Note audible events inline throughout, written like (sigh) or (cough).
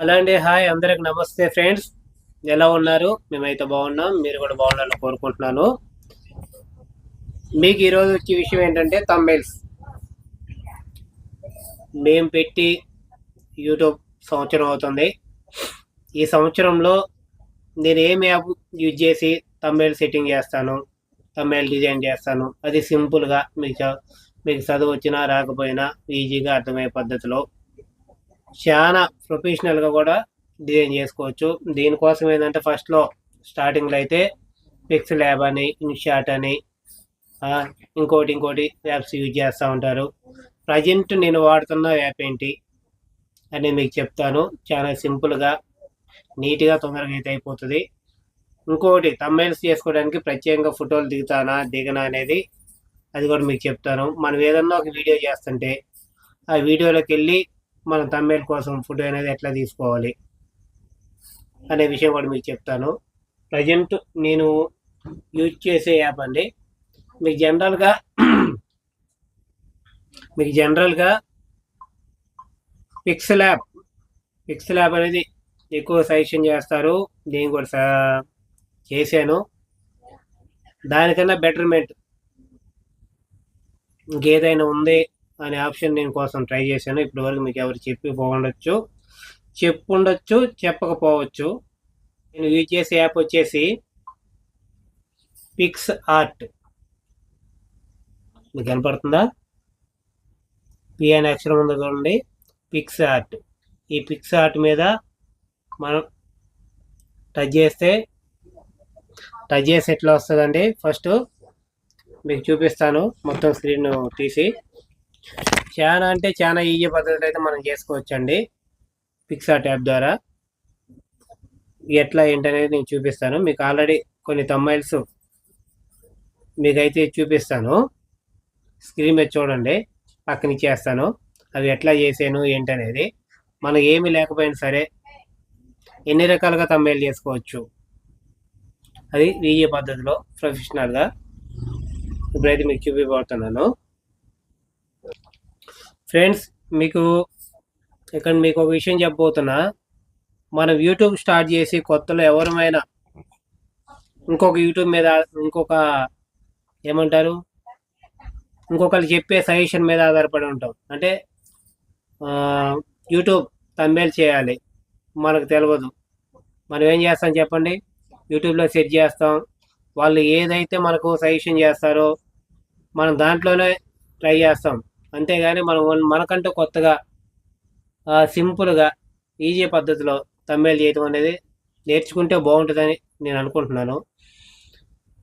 Hello hi అందరికి నమస్తే friends. ఎలా ఉన్నారు? మేమైతే బాగున్నాం మీరు కూడా బాగుండాలని కోరుకుంటున్నాను. మీకు ఈరోజు వచ్చే విషయం ఏంటంటే తమిళ్స్ మేము పెట్టి యూట్యూబ్ సంవత్సరం అవుతుంది. ఈ సంవత్సరంలో నేను ఏం యాప్ యూజ్ చేసి తమిళ్ సెట్టింగ్ చేస్తాను తమిళ్ డిజైన్ చేస్తాను అది సింపుల్గా మీకు మీకు చదువు వచ్చినా రాకపోయినా ఈజీగా అర్థమయ్యే పద్ధతిలో చాలా ప్రొఫెషనల్గా కూడా డిజైన్ చేసుకోవచ్చు. దీనికోసం ఏంటంటే ఫస్ట్లో స్టార్టింగ్లో అయితే పిక్స్ ల్యాబ్ అని ఇన్షాట్ అని ఇంకోటి ఇంకోటి యాప్స్ యూజ్ చేస్తూ ఉంటారు. ప్రజెంట్ నేను వాడుతున్న యాప్ ఏంటి అని మీకు చెప్తాను. చాలా సింపుల్గా నీట్గా తొందరగా అయితే అయిపోతుంది. ఇంకోటి తమ్మైల్స్ చేసుకోవడానికి ప్రత్యేకంగా ఫోటోలు దిగుతానా దిగనా అనేది అది కూడా మీకు చెప్తాను. మనం ఏదన్నా ఒక వీడియో చేస్తుంటే ఆ వీడియోలోకి వెళ్ళి మన తమ్మేల కోసం ఫుడ్ అనేది ఎట్లా తీసుకోవాలి అనే విషయం కూడా మీకు చెప్తాను. ప్రజెంట్ నేను యూజ్ చేసే యాప్ అండి. మీకు జనరల్గా (clears throat) మీకు జనరల్గా పిక్సెల్ యాప్ పిక్సెల్ యాప్ అనేది ఎక్కువ సజెషన్ చేస్తారు. నేను కూడా చేశాను. దానికన్నా బెటర్మెంట్ ఇంకేదైనా ఉంది అనే ఆప్షన్ నేను కోసం ట్రై చేశాను. ఇప్పటి వరకు మీకు ఎవరు చెప్పి బాగుండొచ్చు చెప్పుండొచ్చు చెప్పకపోవచ్చు. నేను యూజ్ చేసే యాప్ వచ్చేసి పిక్స్ ఆర్ట్ మీకు కనపడుతుందా? పి అనే అక్షరం ఉంది చూడండి. పిక్స్ ఆర్ట్ ఈ పిక్స్ ఆర్ట్ మీద మనం టచ్ చేస్తే టచ్ చేసి ఎట్లా వస్తుందండి? ఫస్ట్ మీకు చూపిస్తాను మొత్తం స్క్రీన్ తీసి. చాలా అంటే చాలా ఈజీ పద్ధతులు అయితే మనం చేసుకోవచ్చు అండి పిక్సార్ట్ యాప్ ద్వారా. ఎట్లా ఏంటనేది నేను చూపిస్తాను. మీకు ఆల్రెడీ కొన్ని తమ్మైల్స్ మీకైతే చూపిస్తాను. స్క్రీన్ మీద చూడండి. పక్కన ఇచ్చేస్తాను. అవి ఎట్లా చేసాను ఏంటనేది మనకు ఏమీ లేకపోయినా సరే ఎన్ని రకాలుగా తమ్మైల్ చేసుకోవచ్చు? అది ఈజీ పద్ధతిలో ప్రొఫెషనల్గా ఇప్పుడైతే మీకు చూపిపోతున్నాను. ఫ్రెండ్స్ మీకు ఇక్కడ మీకు ఒక విషయం చెప్పబోతున్నా. మనం యూట్యూబ్ స్టార్ట్ చేసి కొత్తలో ఎవరమైనా ఇంకొక యూట్యూబ్ మీద ఇంకొక ఏమంటారు? ఇంకొకరు చెప్పే సజెషన్ మీద ఆధారపడి ఉంటాం. అంటే యూట్యూబ్ తమ్మేలు చేయాలి. మనకు తెలియదు మనం ఏం చేస్తాం చెప్పండి? యూట్యూబ్లో సెట్ చేస్తాం. వాళ్ళు ఏదైతే మనకు సజెషన్ చేస్తారో మనం దాంట్లోనే ట్రై చేస్తాం. అంతేగాని మనం మనకంటూ కొత్తగా సింపుల్గా ఈజీ పద్ధతిలో తమ్మేలు చేయటం అనేది నేర్చుకుంటే బాగుంటుందని నేను అనుకుంటున్నాను.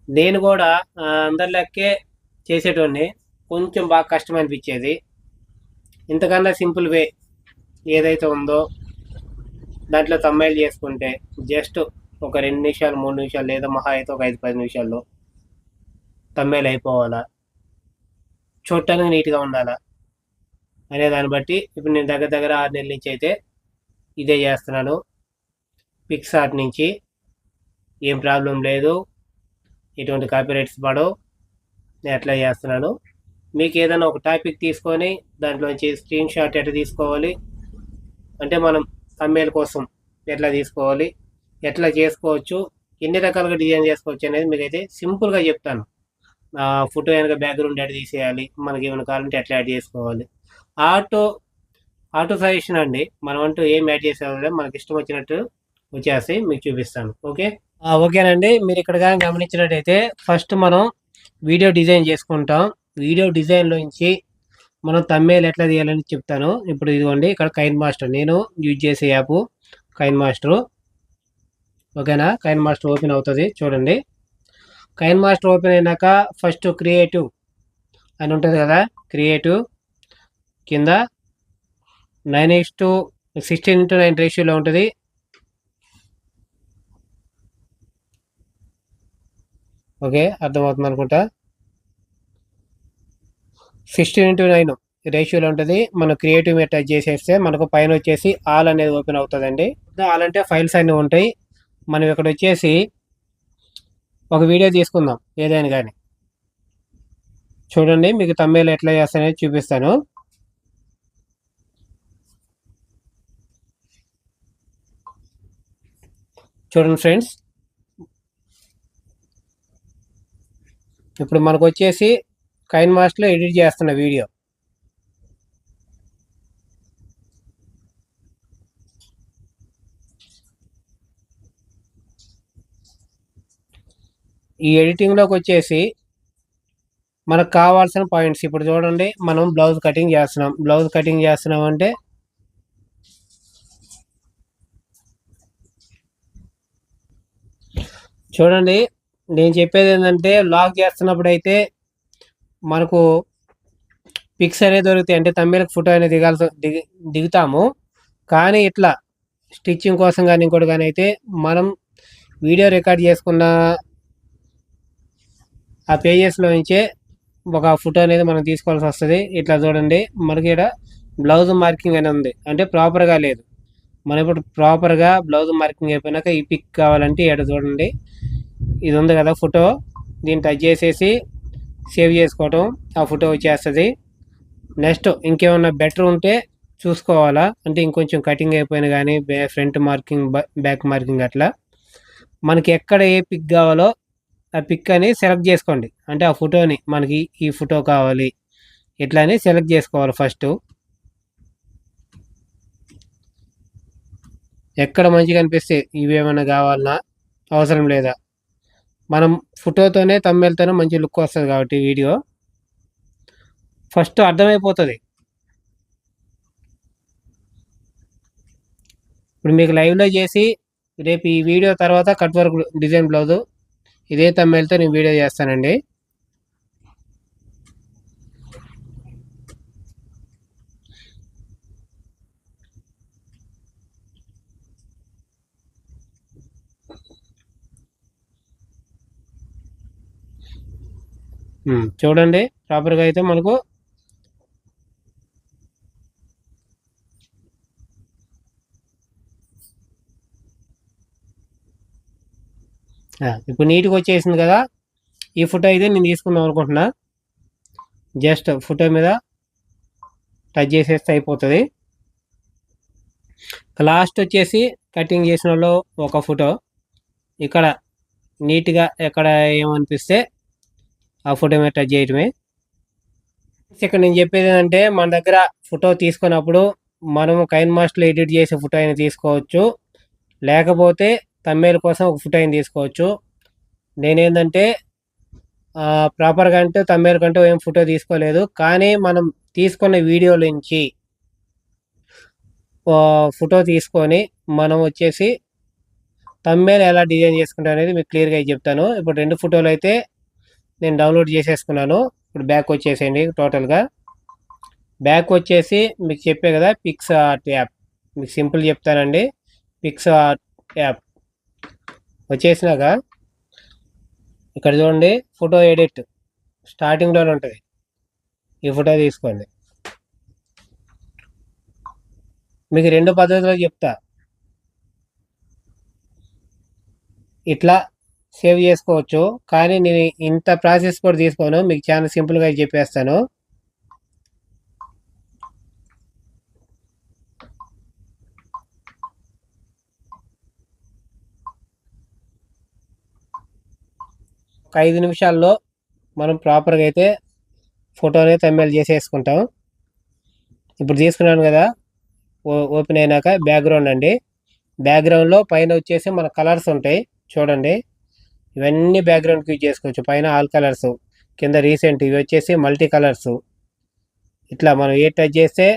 నేను కూడా ఆ, చేసేటోడిని కొంచెం బాగా కష్టం అనిపించేది ఇంతకన్నా సింపుల్ వే ఏదైతే ఉందో దాంట్లో తమ్మేలు చేసుకుంటే జస్ట్ ఒక రెండు నిమిషాలు మూడు నిమిషాలు లేదా మహా అయితే ఒక ఐదు పది నిమిషాల్లో తమ్మేలు అయిపోవాలా. చూడటానికి నీట్గా ఉండాలా? అనే దాన్ని బట్టి ఇప్పుడు నేను దగ్గర దగ్గర ఆరు నెలల నుంచి అయితే ఇదే చేస్తున్నాను. పిక్స్ ఆర్ట్ నుంచి ఏం ప్రాబ్లం లేదు. ఎటువంటి కాపీరైట్స్ పడవు. నేను అట్లా చేస్తున్నాను. మీకు ఏదైనా ఒక టాపిక్ తీసుకొని దాంట్లోంచి స్క్రీన్ షాట్ ఎట్లా తీసుకోవాలి? అంటే మనం తమ్మేల కోసం ఎట్లా తీసుకోవాలి? ఎట్లా చేసుకోవచ్చు? ఎన్ని రకాలుగా డిజైన్ చేసుకోవచ్చు అనేది మీకైతే సింపుల్గా చెప్తాను. ఫోటో వెనక బ్యాక్గ్రౌండ్ యాడ్ తీసేయాలి. మనకి ఏమైనా కావాలంటే ఎట్లా యాడ్ చేసుకోవాలి. ఆటో ఆటో సజెషన్ అండి. మనం అంటూ ఏం యాడ్ చేసేవాళ్ళే మనకి ఇష్టం వచ్చినట్టు వచ్చేసి మీకు చూపిస్తాను. ఓకే? ఓకేనండి. మీరు ఇక్కడ కానీ గమనించినట్టయితే ఫస్ట్ మనం వీడియో డిజైన్ చేసుకుంటాం. వీడియో డిజైన్లో నుంచి మనం తమ్మేలు ఎట్లా తీయాలని చెప్తాను. ఇప్పుడు ఇదిగోండి ఇక్కడ కైన్ మాస్టర్ నేను యూజ్ చేసే యాప్ కైన్ మాస్టర్ ఓకేనా? కైన్ మాస్టర్ ఓపెన్ అవుతుంది. చూడండి. కైన్ మాస్టర్ ఓపెన్ అయినాక ఫస్ట్ క్రియేటివ్ అని ఉంటుంది కదా క్రియేటివ్ కింద nine x to sixteen into nine రేషియోలో ఉంటుంది. ఓకే అర్థమవుతుంది అనుకుంటా? సిక్స్టీన్ ఇంటూ నైన్ రేషియోలో ఉంటుంది. మనం క్రియేటివ్ అటాచ్ చేసేస్తే మనకు పైన వచ్చేసి ఆల్ అనేది ఓపెన్ అవుతుందండి. ఆల్ అంటే ఫైల్స్ అన్నీ ఉంటాయి. మనం ఇక్కడ వచ్చేసి ఒక వీడియో తీసుకుందాం ఏదైనా కానీ. చూడండి మీకు తమ్మేలు ఎట్లా చేస్తానని చూపిస్తాను. చూడండి ఫ్రెండ్స్. ఇప్పుడు మనకు వచ్చేసి కైన్ మాస్టర్లో ఎడిట్ చేస్తున్న వీడియో. ఈ ఎడిటింగ్లోకి వచ్చేసి మనకు కావాల్సిన పాయింట్స్. ఇప్పుడు చూడండి మనం బ్లౌజ్ కటింగ్ చేస్తున్నాం. బ్లౌజ్ కటింగ్ చేస్తున్నాం అంటే చూడండి నేను చెప్పేది ఏంటంటే లాక్ చేస్తున్నప్పుడు అయితే మనకు పిక్స్ అనేది దొరుకుతాయి. అంటే తమ్మిలకు ఫోటో అనేది దిగాల్సి దిగి దిగుతాము. కానీ ఇట్లా స్టిచ్చింగ్ కోసం కానీ ఇంకోటి కానీ అయితే మనం వీడియో రికార్డ్ చేసుకున్న ఆ పేజెస్లో నుంచే ఒక ఫోటో అనేది మనం తీసుకోవాల్సి వస్తుంది. ఇట్లా చూడండి. మనకి ఇక్కడ బ్లౌజ్ మార్కింగ్ అని ఉంది. అంటే ప్రాపర్గా లేదు. మనం ఇప్పుడు ప్రాపర్గా బ్లౌజ్ మార్కింగ్ అయిపోయినాక ఈ పిక్ కావాలంటే ఇక్కడ చూడండి. ఇది ఉంది కదా ఫోటో దీన్ని టచ్ చేసేసి సేవ్ చేసుకోవటం ఆ ఫోటో వచ్చేస్తుంది. నెక్స్ట్ ఇంకేమన్నా బెటర్ ఉంటే చూసుకోవాలా? అంటే ఇంకొంచెం కటింగ్ అయిపోయిన కానీ ఫ్రంట్ మార్కింగ్ బ్యాక్ మార్కింగ్ అట్లా. మనకి ఎక్కడ ఏ పిక్ కావాలో ఆ పిక్ అని సెలెక్ట్ చేసుకోండి. అంటే ఆ ఫోటోని మనకి ఈ ఫోటో కావాలి. ఇట్లా అని సెలెక్ట్ చేసుకోవాలి ఫస్ట్ ఎక్కడ మంచిగా అనిపిస్తే ఇవేమైనా కావాలన్నా అవసరం లేదా. మనం ఫోటోతోనే తమ్మెలతోనే మంచి లుక్ వస్తుంది కాబట్టి వీడియో. ఫస్ట్ అర్థమైపోతుంది. ఇప్పుడు మీకు లైవ్లో చేసి రేపు ఈ వీడియో తర్వాత కట్ వర్క్ డిజైన్ బ్లౌజు ఇదే తమ్మెలతో నేను వీడియో చేస్తానండి. చూడండి ప్రాపర్గా అయితే మనకు ఇప్పుడు నీట్గా వచ్చేసింది కదా. ఈ ఫోటో అయితే నేను తీసుకుందాం అనుకుంటున్నా. జస్ట్ ఫోటో మీద టచ్ చేసేస్తే అయిపోతుంది. లాస్ట్ వచ్చేసి కటింగ్ చేసిన వాళ్ళు ఒక ఫోటో. ఇక్కడ నీట్గా ఎక్కడ ఏమనిపిస్తే ఆ ఫోటో మీద టచ్ చేయటమే. ఇక్కడ నేను చెప్పేది ఏంటంటే మన దగ్గర ఫోటో తీసుకున్నప్పుడు మనము కైన్ మాస్టర్లో ఎడిట్ చేసే ఫోటో అయినా తీసుకోవచ్చు. లేకపోతే తమ్మేల కోసం ఒక ఫోటో అయిన తీసుకోవచ్చు. నేనేంటంటే ప్రాపర్గా అంటే తమ్మేల కంటే ఏం ఫోటో తీసుకోలేదు. కానీ మనం తీసుకున్న వీడియో నుంచి ఫోటో తీసుకొని మనం వచ్చేసి తమ్మేలు ఎలా డిజైన్ చేసుకుంటా అనేది మీకు క్లియర్గా చెప్తాను. ఇప్పుడు రెండు ఫోటోలు అయితే నేను డౌన్లోడ్ చేసేసుకున్నాను. ఇప్పుడు బ్యాక్ వచ్చేసేయండి టోటల్గా బ్యాక్ వచ్చేసి మీకు చెప్పే కదా పిక్స్ ఆర్ట్ యాప్ మీకు సింపుల్ చెప్తానండి. పిక్స్ ఆర్ట్ యాప్ వచ్చేసినాక ఇక్కడ చూడండి ఫోటో ఎడిట్ స్టార్టింగ్లోనే ఉంటుంది. ఈ ఫోటో తీసుకోండి. మీకు రెండు పద్ధతిలో చెప్తా. ఇట్లా సేవ్ చేసుకోవచ్చు కానీ నేను ఇంత ప్రాసెస్ కూడా తీసుకోను. మీకు చాలా సింపుల్గా చెప్పేస్తాను. ఒక ఐదు నిమిషాల్లో మనం ప్రాపర్గా అయితే ఫోటోని తమ్మేలు చేసేసుకుంటాం. ఇప్పుడు తీసుకున్నాను కదా ఓపెన్ అయినాక బ్యాక్గ్రౌండ్ అండి. బ్యాక్గ్రౌండ్లో పైన వచ్చేసి మన కలర్స్ ఉంటాయి చూడండి. ఇవన్నీ బ్యాక్గ్రౌండ్కి యూజ్ చేసుకోవచ్చు. పైన ఆల్ కలర్స్ కింద రీసెంట్ ఇవి వచ్చేసి మల్టీ కలర్స్ ఇట్లా మనం ఏ టచ్ చేస్తే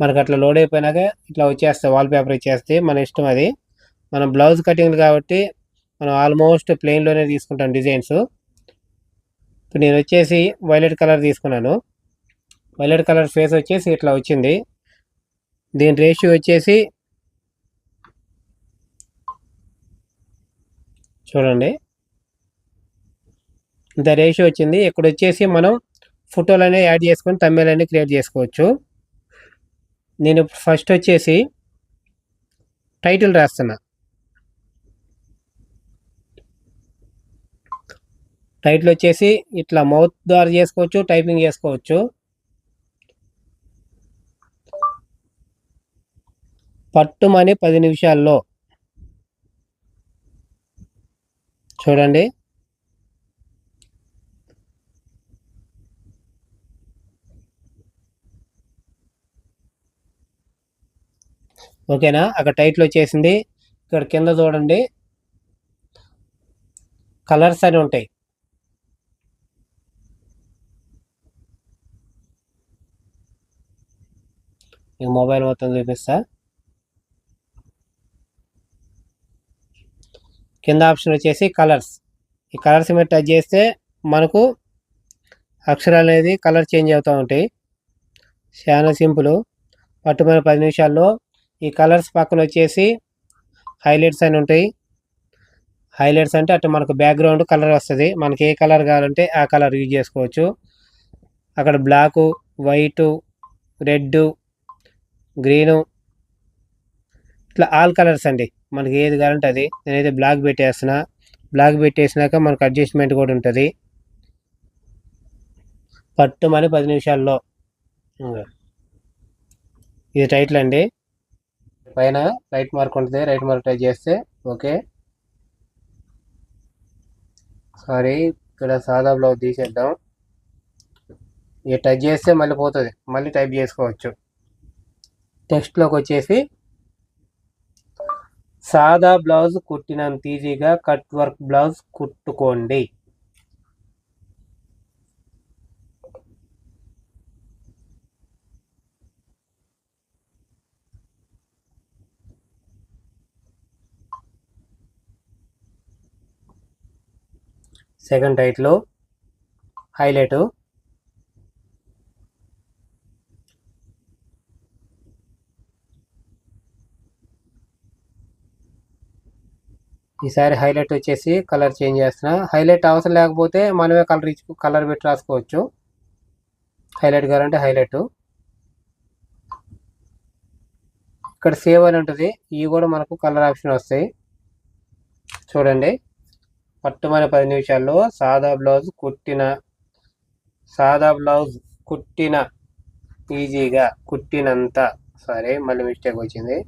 మనకు అట్లా లోడ్ అయిపోయినాక ఇట్లా వచ్చేస్తాయి వాల్పేపర్ వచ్చేస్తే మన ఇష్టం అది. మనం బ్లౌజ్ కటింగ్ కాబట్టి మనం ఆల్మోస్ట్ ప్లెయిన్లోనే తీసుకుంటాం డిజైన్స్. ఇప్పుడు నేను వచ్చేసి వైలెట్ కలర్ తీసుకున్నాను. వైలెట్ కలర్ ఫేస్ వచ్చేసి ఇట్లా వచ్చింది. దీని రేషియో వచ్చేసి చూడండి. ఇంత రేషియో వచ్చింది. ఇక్కడ వచ్చేసి మనం ఫోటోలనే యాడ్ చేసుకొని తమ్మేలన్నీ క్రియేట్ చేసుకోవచ్చు. నేను ఫస్ట్ వచ్చేసి టైటిల్ రాస్తున్నా. టైటిల్ వచ్చేసి ఇట్లా మౌత్ ద్వారా చేసుకోవచ్చు టైపింగ్ చేసుకోవచ్చు. పట్టుమని పది నిమిషాల్లో. చూడండి. ఓకేనా? అక్కడ టైటిల్ వచ్చేసింది. ఇక్కడ కింద చూడండి. కలర్స్ అని ఉంటాయి. ఈ మొబైల్ మొత్తం చూపిస్తా. కింద ఆప్షన్ వచ్చేసి కలర్స్. ఈ కలర్స్ మీద టచ్ చేస్తే మనకు అక్షరాలు అనేది కలర్ చేంజ్ అవుతూ ఉంటాయి. చాలా సింపుల్. పట్టుమైన పది నిమిషాల్లో ఈ కలర్స్ పక్కన వచ్చేసి హైలైట్స్ అని ఉంటాయి. హైలైట్స్ అంటే అటు మనకు బ్యాక్గ్రౌండ్ కలర్ వస్తుంది. మనకి ఏ కలర్ కావాలంటే ఆ కలర్ యూజ్ చేసుకోవచ్చు. అక్కడ బ్లాకు వైటు రెడ్ గ్రీను ఇట్లా ఆల్ కలర్స్ అండి. మనకి ఏది కావాలంటే అది. నేనైతే బ్లాక్ పెట్టేస్తున్నా. బ్లాక్ పెట్టేసినాక మనకు అడ్జస్ట్మెంట్ కూడా ఉంటుంది. పట్టుమని పది నిమిషాల్లో. ఇది టైటిల్ అండి. పైన రైట్ మార్క్ ఉంటుంది. రైట్ మార్క్ టైప్ చేస్తే ఓకే సారీ ఇక్కడ సాదా బ్లౌజ్ తీసేద్దాం. ఇది టచ్ చేస్తే మళ్ళీ పోతుంది. మళ్ళీ టైప్ చేసుకోవచ్చు. టెక్స్ట్లోకి వచ్చేసి సాదా బ్లౌజ్ కుట్టినంత ఈజీగా కట్ వర్క్ బ్లౌజ్ కుట్టుకోండి. సెకండ్ టైట్లో హైలైట్. ఈసారి హైలైట్ వచ్చేసి కలర్ చేంజ్ చేస్తున్నా. హైలైట్ అవసరం లేకపోతే మనమే కలర్ ఇచ్చు కలర్ పెట్టి రాసుకోవచ్చు. హైలైట్ కావాలంటే హైలైట్. ఇక్కడ సేవ్ అని ఉంటుంది. ఇవి కూడా మనకు కలర్ ఆప్షన్ వస్తాయి. చూడండి. పట్టుమని పది నిమిషాల్లో సాదా బ్లౌజ్ కుట్టిన సాదా బ్లౌజ్ కుట్టిన ఈజీగా కుట్టినంత. సారీ మళ్ళీ మిస్టేక్ వచ్చింది.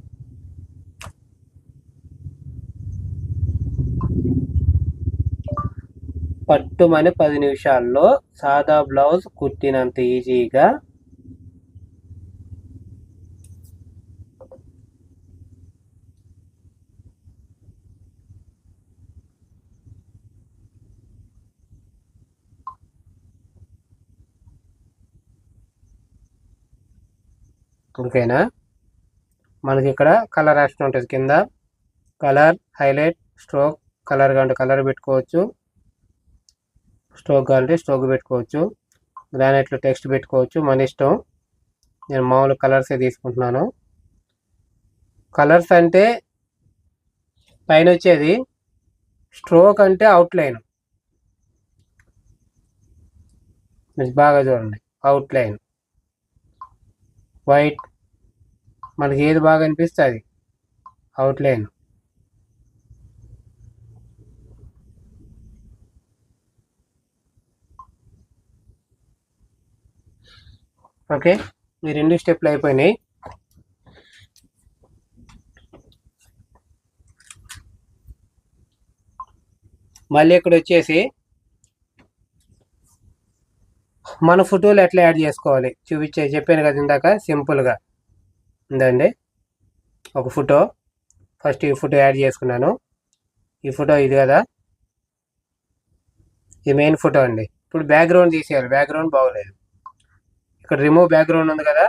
పట్టుమని పది నిమిషాల్లో సాదా బ్లౌజ్ కుట్టినంత ఈజీగా. ఓకేనా? మనకి ఇక్కడ కలర్ ఆప్షన్ ఉంటుంది కింద. కలర్ హైలైట్ స్ట్రోక్ కలర్ కంటే కలర్ పెట్టుకోవచ్చు. స్ట్రోక్ కావాలంటే స్టోక్ పెట్టుకోవచ్చు. గ్రానైట్లో టెక్స్ట్ పెట్టుకోవచ్చు. మన ఇష్టం. నేను మామూలు కలర్సే తీసుకుంటున్నాను. కలర్స్ అంటే పైన వచ్చేది స్ట్రోక్ అంటే అవుట్లైన్. మీరు బాగా చూడండి. అవుట్లైన్. వైట్. మనకి ఏది బాగా అనిపిస్తే అది. అవుట్లైన్. ఓకే? ఈ రెండు స్టెప్లు అయిపోయినాయి. మళ్ళీ ఇక్కడ వచ్చేసి మన ఫోటోలు ఎట్లా యాడ్ చేసుకోవాలి? చూపించే చెప్పాను కదా ఇందాక సింపుల్గా. ఉందండి. ఒక ఫోటో. ఫస్ట్ ఈ ఫోటో యాడ్ చేసుకున్నాను. ఈ ఫోటో ఇది కదా. ఇది మెయిన్ ఫోటో అండి. ఇప్పుడు బ్యాక్గ్రౌండ్ తీసేయాలి. బ్యాక్గ్రౌండ్ బాగోలేదు. ఇక్కడ రిమూవ్ బ్యాక్గ్రౌండ్ ఉంది కదా?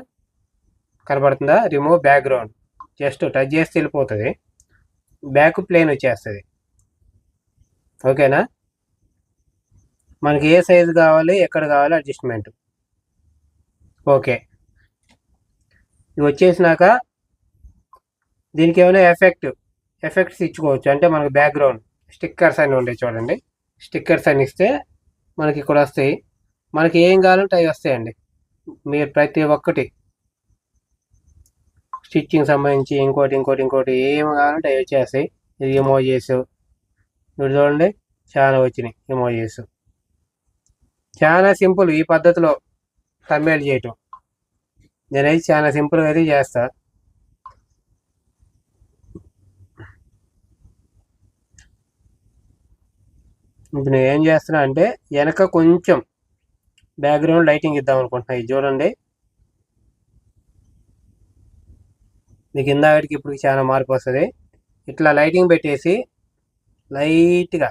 కనబడుతుందా రిమూవ్ బ్యాక్గ్రౌండ్ జస్ట్ టచ్ చేస్తే వెళ్ళిపోతుంది. బ్యాక్ ప్లేన్ వచ్చేస్తుంది. ఓకేనా? మనకి ఏ సైజు కావాలి ఎక్కడ కావాలి అడ్జస్ట్మెంట్ ఓకే. ఇది వచ్చేసినాక దీనికి ఏమైనా ఎఫెక్ట్ ఎఫెక్ట్స్ ఇచ్చుకోవచ్చు. అంటే మనకు బ్యాక్గ్రౌండ్ స్టిక్కర్స్ అన్నీ ఉంటాయి చూడండి. స్టిక్కర్స్ అని ఇస్తే మనకి ఇక్కడ వస్తాయి. మనకి ఏం కావాలంటే అవి వస్తాయండి. మీరు ప్రతి ఒక్కటి స్టిచ్చింగ్ సంబంధించి ఇంకోటి ఇంకోటి ఇంకోటి ఏం కావాలంటే అవి వచ్చేస్తాయి. ఇది ఎమోజీస్ ఇప్పుడు చూడండి చాలా వచ్చినాయి ఎమోజీస్ చాలా సింపుల్ ఈ పద్ధతిలో తమ్మేలు చేయటం. నేనైతే చాలా సింపుల్గా అయితే చేస్తా. ఇప్పుడు నేను ఏం చేస్తున్నా అంటే వెనక కొంచెం బ్యాక్గ్రౌండ్ లైటింగ్ ఇద్దాం అనుకుంటున్నా ఇది చూడండి. మీకు ఇందాకటికి ఇప్పుడు చాలా మార్పు వస్తుంది. ఇట్లా లైటింగ్ పెట్టేసి లైట్గా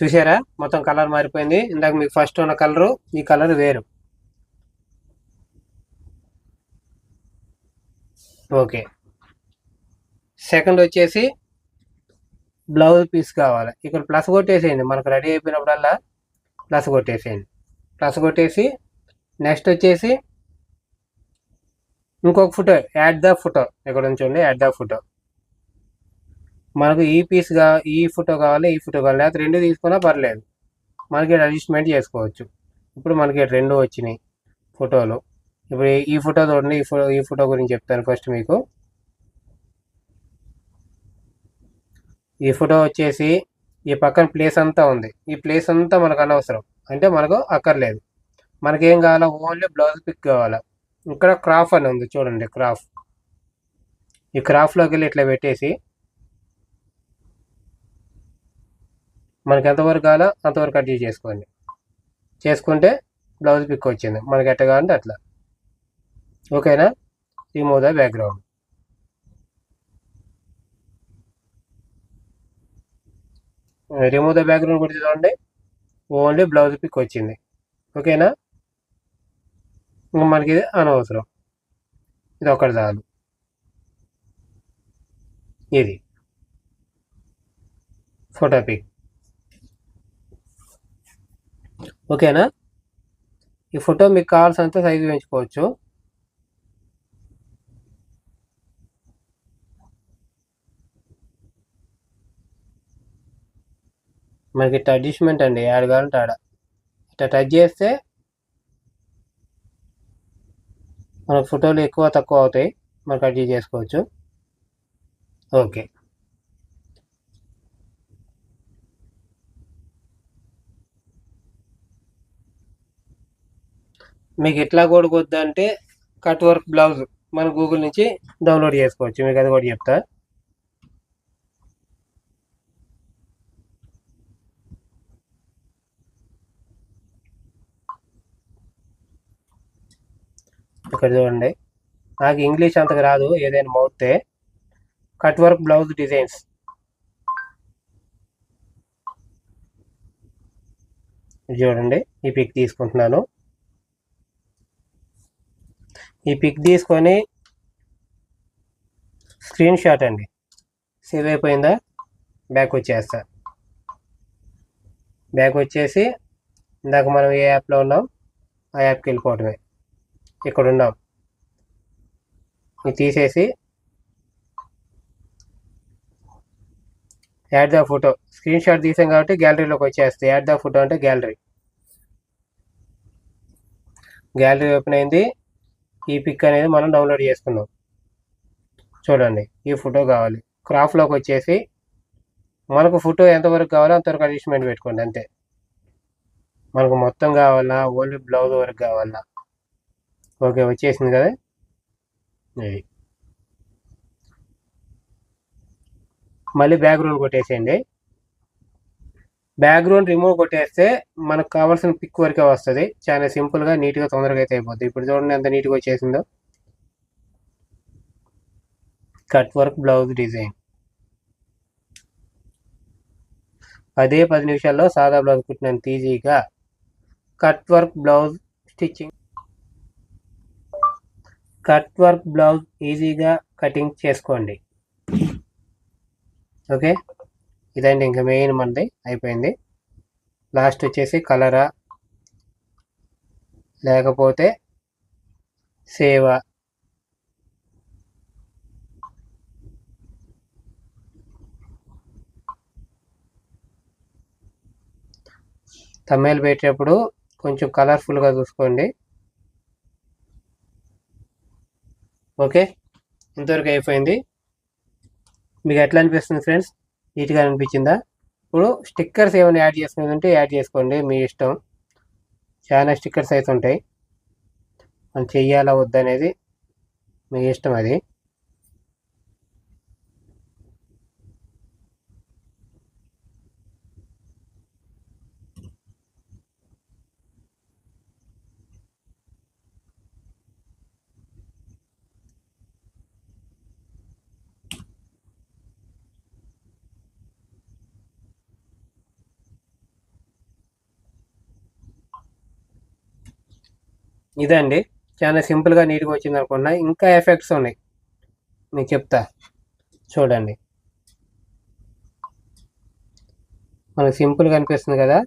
చూసారా? మొత్తం కలర్ మారిపోయింది. ఇందాక మీకు ఫస్ట్ ఉన్న కలరు ఈ కలర్ వేరు. ఓకే. సెకండ్ వచ్చేసి బ్లౌజ్ పీస్ కావాలి. ఇక్కడ ప్లస్ కొట్టేసేయండి. మనకు రెడీ అయిపోయినప్పుడల్లా ప్లస్ కొట్టేసేయండి. ప్లస్ కొట్టేసి నెక్స్ట్ వచ్చేసి ఇంకొక ఫోటో యాడ్ ద ఫోటో ఇక్కడ ఉంచండి యాడ్ ద ఫోటో మనకు ఈ పీస్ కా ఈ ఫోటో కావాలి ఈ ఫోటో కావాలి. లేకపోతే రెండు తీసుకున్నా పర్లేదు. మనకి అడ్జస్ట్మెంట్ చేసుకోవచ్చు. ఇప్పుడు మనకి రెండు వచ్చినాయి ఫోటోలు. ఇప్పుడు ఈ ఫోటో చూడండి ఈ ఫోటో ఈ ఫోటో గురించి చెప్తాను ఫస్ట్ మీకు. ఈ ఫోటో వచ్చేసి ఈ పక్కన ప్లేస్ అంతా ఉంది. ఈ ప్లేస్ అంతా మనకు అనవసరం. అంటే మనకు అక్కర్లేదు. మనకేం కావాలా ఓన్లీ బ్లౌజ్ పిక్ కావాలా. ఇక్కడ క్రాఫ్ అని ఉంది చూడండి క్రాఫ్ ఈ క్రాఫ్లోకి వెళ్ళి ఇట్లా పెట్టేసి మనకి ఎంతవరకు కావాలో అంతవరకు కట్ చేసుకోండి. చేసుకుంటే బ్లౌజ్ పిక్ వచ్చింది. మనకి ఎట్ట కావాలంటే అట్లా. ఓకేనా? Remove the background remove the background కూడా చూడండి. ఓన్లీ బ్లౌజ్ పిక్ వచ్చింది. ఓకేనా? ఇంకా మనకి ఇది అనవసరం. ఇది ఒకటి చాలు. ఇది. ఫోటో పిక్ ఓకేనా? ఈ ఫోటో మీకు కావాల్సినంత సైజు పెంచుకోవచ్చు. మనకి ఇట్లా అడ్జస్ట్మెంట్ అండి యాడ్ కావాలంటే ఆడ. ఇట్లా టచ్ చేస్తే మన ఫోటోలు ఎక్కువ తక్కువ అవుతాయి మనకు అడ్జస్ట్ చేసుకోవచ్చు. ఓకే. మీకు ఎట్లా కొడుకొద్దంటే అంటే కట్ వర్క్ బ్లౌజ్ మన గూగుల్ నుంచి డౌన్లోడ్ చేసుకోవచ్చు. మీకు అది కూడా చెప్తా. ఇక్కడ చూడండి. నాకు ఇంగ్లీష్ అంతగా రాదు ఏదైనా మౌతే కట్ వర్క్ బ్లౌజ్ డిజైన్స్. చూడండి ఈ పిక్ తీసుకుంటున్నాను. ఈ పిక్ తీసుకొని స్క్రీన్ షాట్ అండి. సేవ్ అయిపోయిందా? బ్యాక్ వచ్చేస్తా. బ్యాక్ వచ్చేసి ఇందాక మనం ఏ యాప్లో ఉన్నాం ఆ యాప్కి వెళ్ళిపోవటమే. ఇక్కడ ఉన్నాం ఇది తీసేసి add the photo. Screenshot తీసాం కాబట్టి గ్యాలరీలోకి వచ్చేస్తుంది యాడ్ ద ఫోటో అంటే గ్యాలరీ. గ్యాలరీ ఓపెన్ అయింది. ఈ పిక్ అనేది మనం డౌన్లోడ్ చేసుకున్నాం. చూడండి ఈ ఫోటో కావాలి. క్రాఫ్ట్లోకి వచ్చేసి మనకు ఫోటో ఎంతవరకు కావాలో అంతవరకు అడ్జస్ట్మెంట్ పెట్టుకోండి అంతే. మనకు మొత్తం కావాలా? ఓన్లీ బ్లౌజ్ వరకు కావాలా? ఓకే వచ్చేసింది కదా? ఇది మళ్ళీ బ్యాక్గ్రౌండ్ కొట్టేసేయండి. బ్యాక్గ్రౌండ్ రిమూవ్ కొట్టేస్తే మనకు కావాల్సిన పిక్ వరకే వస్తుంది. చాలా సింపుల్గా నీట్గా తొందరగా అయితే అయిపోద్ది. ఇప్పుడు చూడండి ఎంత నీట్గా వచ్చేసిందో. Cut work blouse design. అదే పది నిమిషాల్లో సాదా బ్లౌజ్ కుట్టినంత ఈజీగా. Cut work blouse stitching. Cut work blouse ఈజీగా కటింగ్ చేసుకోండి. ఓకే? ఇదండి ఇంకా మెయిన్ మనది అయిపోయింది. లాస్ట్ వచ్చేసి కలరా. లేకపోతే సేవ. తమ్మేలు పెట్టేటప్పుడు కొంచెం కలర్ఫుల్గా చూసుకోండి. ఓకే? ఇంతవరకు అయిపోయింది. మీకు ఎట్లా అనిపిస్తుంది ఫ్రెండ్స్? నీట్గా అనిపించిందా? ఇప్పుడు స్టిక్కర్స్ ఏమైనా యాడ్ చేసుకునేది ఉంటే యాడ్ చేసుకోండి మీ ఇష్టం. చాలా స్టిక్కర్స్ అయితే ఉంటాయి. మనం చెయ్యాలా వద్దనేది మీ ఇష్టం అది. ఇదండి చాలా సింపుల్గా నీట్గా వచ్చింది అనుకున్నా. ఇంకా ఎఫెక్ట్స్ ఉన్నాయి. మీకు చెప్తా. చూడండి. మనకు సింపుల్గా అనిపిస్తుంది కదా.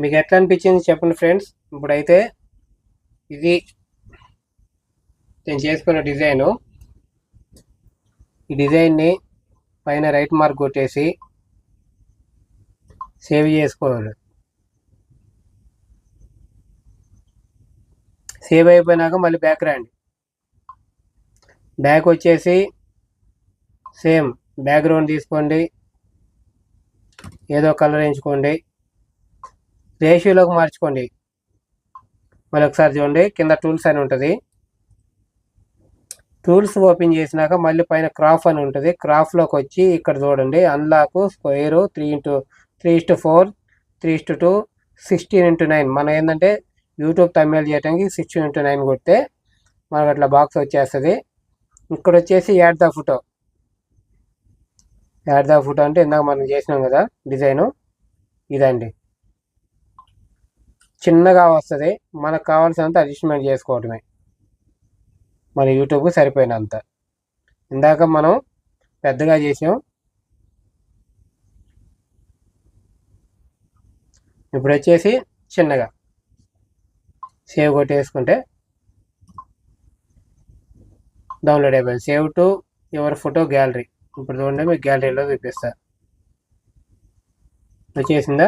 మీకు ఎట్లా అనిపించింది చెప్పండి ఫ్రెండ్స్? ఇప్పుడైతే ఇది నేను చేసుకున్న డిజైను. ఈ డిజైన్ని పైన రైట్ మార్క్ కొట్టేసి సేవ్ చేసుకోవాలి. సేవ్ అయిపోయినాక మళ్ళీ బ్యాక్ రండి. బ్యాక్ వచ్చేసి సేమ్ బ్యాక్గ్రౌండ్ తీసుకోండి. ఏదో కలర్ ఎంచుకోండి రేషియోలోకి మార్చుకోండి. మళ్ళీ ఒకసారి చూడండి. కింద టూల్స్ అని ఉంటుంది. టూల్స్ ఓపెన్ చేసినాక మళ్ళీ పైన క్రాఫ్ అని ఉంటుంది. క్రాఫ్లోకి వచ్చి ఇక్కడ చూడండి. Unlock square three into three is to four three is to two sixteen into nine. మనం ఏంటంటే యూట్యూబ్ తమిళ చేయడానికి సిక్స్టీన్ ఇంటూ నైన్ కొడితే మనకు అట్లా బాక్స్ వచ్చేస్తుంది. ఇక్కడ వచ్చేసి add the photo. Add the photo అంటే ఇందాక మనం చేసినాం కదా డిజైను. ఇదండి. చిన్నగా వస్తుంది. మనకు కావాల్సినంత అడ్జస్ట్మెంట్ చేసుకోవటమే మన యూట్యూబ్ సరిపోయినంత. ఇందాక మనం పెద్దగా చేసాం. ఇప్పుడు వచ్చేసి చిన్నగా. సేవ్ కొట్టేసుకుంటే డౌన్లోడ్ అయిపోయింది. Save to your photo gallery. ఇప్పుడు చూడండి మీకు గ్యాలరీలో చూపిస్తా. వచ్చేసిందా?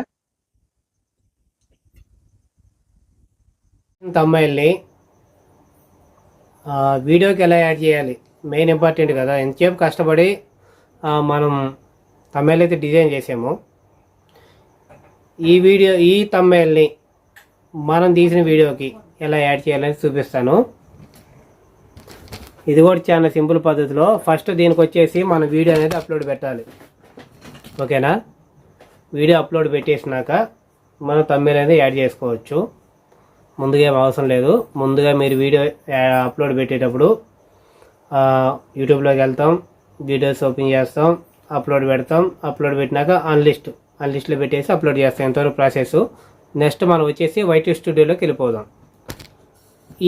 తమ్మాయిల్ని వీడియోకి ఎలా యాడ్ చేయాలి? మెయిన్ ఇంపార్టెంట్ కదా. ఎంతసేపు కష్టపడి మనం తమ్మాయిల్ అయితే డిజైన్ చేసాము. ఈ వీడియో ఈ తమ్మాయిల్ని మనం తీసిన వీడియోకి ఎలా యాడ్ చేయాలని చూపిస్తాను. ఇది కూడా చాలా సింపుల్ పద్ధతిలో. ఫస్ట్ దీనికి వచ్చేసి మన వీడియో అనేది అప్లోడ్ పెట్టాలి. ఓకేనా? వీడియో అప్లోడ్ పెట్టేసినాక మనం తమ్మిల్ అనేది యాడ్ చేసుకోవచ్చు. ముందుగా ఏం అవసరం లేదు. ముందుగా మీరు వీడియో అప్లోడ్ పెట్టేటప్పుడు యూట్యూబ్లోకి వెళ్తాం వీడియోస్ ఓపెన్ చేస్తాం అప్లోడ్ పెడతాం అప్లోడ్ పెట్టినాక అన్లిస్ట్ అన్లిస్ట్లో పెట్టేసి అప్లోడ్ చేస్తాం. ఎంతవరకు ప్రాసెస్ నెక్స్ట్ మనం వచ్చేసి వైట్ స్టూడియోలోకి వెళ్ళిపోదాం.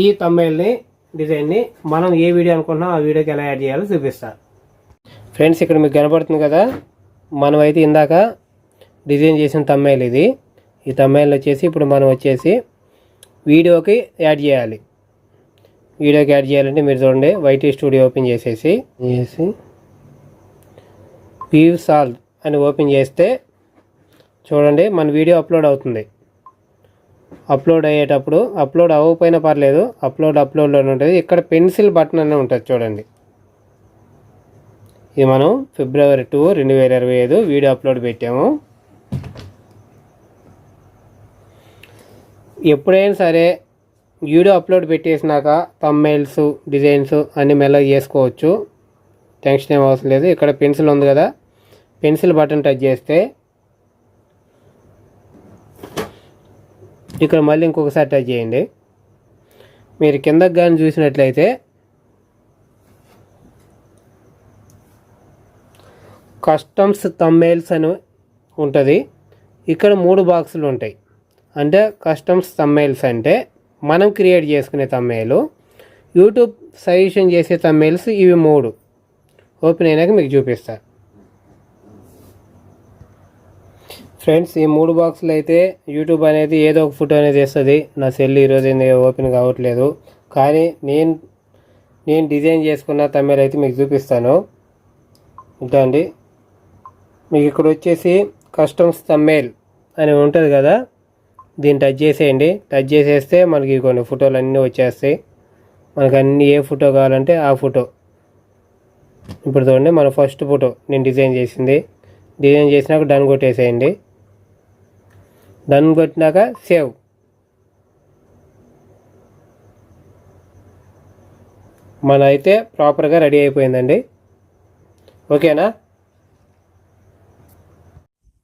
ఈ తమ్మైల్ని డిజైన్ని మనం ఏ వీడియో అనుకుంటున్నాం ఆ వీడియోకి ఎలా యాడ్ చేయాలో చూపిస్తా. ఫ్రెండ్స్ ఇక్కడ మీకు కనపడుతుంది కదా? మనం అయితే ఇందాక డిజైన్ చేసిన తమ్మైల్ ఇది. ఈ తమ్మైల్ వచ్చేసి ఇప్పుడు మనం వచ్చేసి వీడియోకి యాడ్ చేయాలి. వీడియోకి యాడ్ చేయాలంటే మీరు చూడండి వైట్ స్టూడియో ఓపెన్ చేసేసి చేసి వ్యూ సాల్వ్ అని ఓపెన్ చేస్తే చూడండి మన వీడియో అప్లోడ్ అవుతుంది. అప్లోడ్ అయ్యేటప్పుడు అప్లోడ్ అవ్వకపోయినా పర్లేదు అప్లోడ్ అప్లోడ్లో ఉంటుంది. ఇక్కడ పెన్సిల్ బటన్ అనే ఉంటుంది చూడండి. ఇది మనం ఫిబ్రవరి టూ రెండు వేల ఇరవై ఐదు వీడియో అప్లోడ్ పెట్టాము. ఎప్పుడైనా సరే వీడియో అప్లోడ్ పెట్టేసినాక తమ్మెయిల్స్ డిజైన్స్ అన్నీ మెల్లగా చేసుకోవచ్చు. టెన్షన్ ఏం అవసరం లేదు. ఇక్కడ పెన్సిల్ ఉంది కదా. పెన్సిల్ బటన్ టచ్ చేస్తే ఇక్కడ మళ్ళీ ఇంకొకసారి టచ్ చేయండి. మీరు కిందకి కానీ చూసినట్లయితే కస్టమ్స్ తమ్మెయిల్స్ అని ఉంటుంది. ఇక్కడ మూడు బాక్సులు ఉంటాయి. అంటే కస్టమ్స్ తమ్మేల్స్ అంటే మనం క్రియేట్ చేసుకునే తమ్మేలు యూట్యూబ్ సజెషన్ చేసే తమ్మెయిల్స్ ఇవి మూడు. ఓపెన్ అయినాక మీకు చూపిస్తాను ఫ్రెండ్స్ ఈ మూడు బాక్సులు అయితే యూట్యూబ్ అనేది ఏదో ఒక ఫోటో అనేది వేస్తుంది. నా సెల్ ఈరోజు ఓపెన్ కావట్లేదు. కానీ నేను నేను డిజైన్ చేసుకున్న తమిళ అయితే మీకు చూపిస్తాను. ఇట్లా అండి మీకు ఇక్కడ వచ్చేసి కస్టమ్స్ తమ్మేల్ అని ఉంటుంది కదా? దీన్ని టచ్ చేసేయండి. టచ్ చేసేస్తే మనకి కొన్ని ఫోటోలు అన్నీ వచ్చేస్తాయి. మనకు అన్ని ఏ ఫోటో కావాలంటే ఆ ఫోటో. ఇప్పుడు చూడండి మన ఫస్ట్ ఫోటో నేను డిజైన్ చేసింది. డిజైన్ చేసినాక డన్ కొట్టేసేయండి. డన్ కొట్టినాక సేవ్ మన అయితే ప్రాపర్గా రెడీ అయిపోయిందండి. ఓకేనా?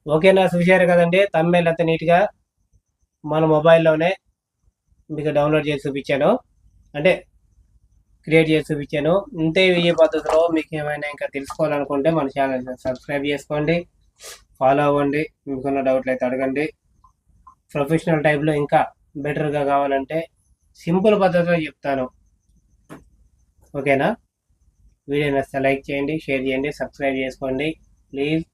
ఓకేనా చూశారు కదండి. తమ్మేల్ అంత నీట్గా మన మొబైల్లోనే మీకు డౌన్లోడ్ చేసి చూపించాను. అంటే క్రియేట్ చేసి చూపించాను. ఇంతే ఈ పద్ధతిలో మీకు ఏమైనా ఇంకా తెలుసుకోవాలనుకుంటే మన ఛానల్ సబ్స్క్రైబ్ చేసుకోండి. ఫాలో అవ్వండి. మీకున్న డౌట్లు అయితే అడగండి. ప్రొఫెషనల్ టైప్లో ఇంకా బెటర్గా కావాలంటే సింపుల్ పద్ధతిలో చెప్తాను. ఓకేనా? వీడియో నచ్చితే లైక్ చేయండి షేర్ చేయండి సబ్స్క్రైబ్ చేసుకోండి. ప్లీజ్.